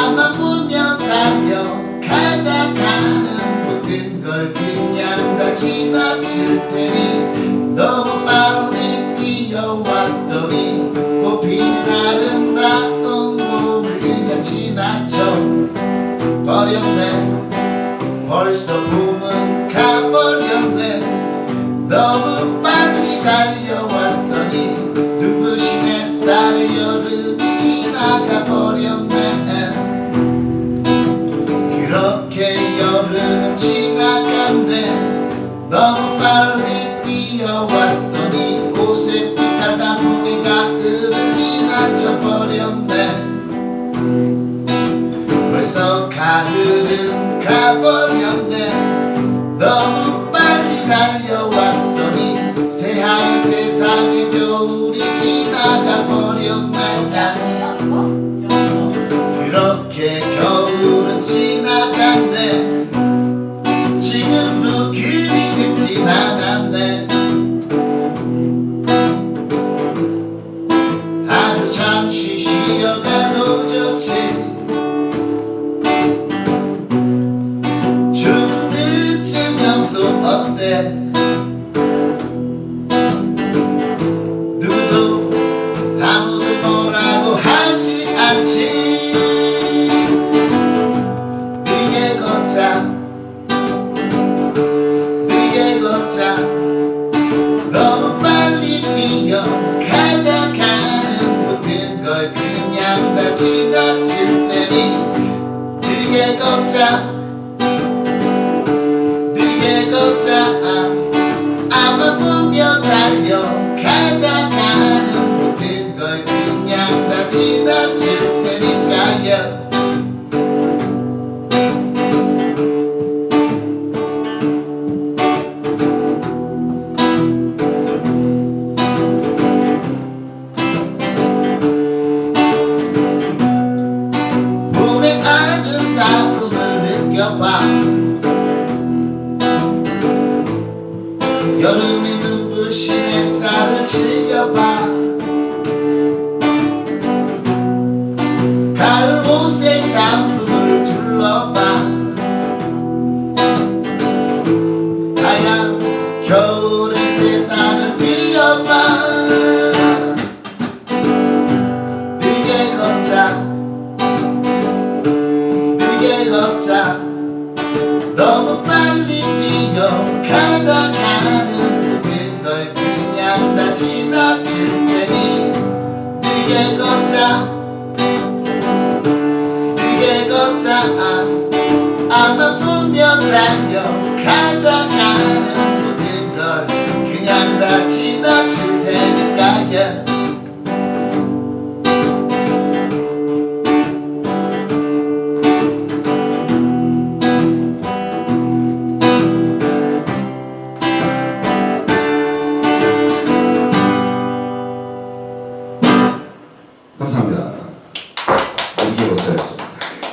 한번 보면 달려가다 가는 모든 걸 그냥 다 지나칠 테니 너무 빨리 뛰어왔더니 꽃피는 아름다운 몸을 그냥 지나쳐 버렸네. 벌써 봄은 가버렸네. 너무 빨리 달려 너무 빨리 뛰어왔더니 꽃에 빛날 나무의 가을은 지나 쳐 버렸네. 벌써 가을은 가버렸네. 너무 빨리 달려왔더니 새하얀 세상에 겨울이 지나가 버렸네 네게 걷자. 걷자. 아마 보며 달려 봐. 여름의 눈부신 햇살을 즐겨봐. 가을 옷의 단풍을 둘러봐. 하얀 겨울 걷자 아마 보며 달려가다 가는 모든 걸 그냥 다 지나칠 테니까요. 감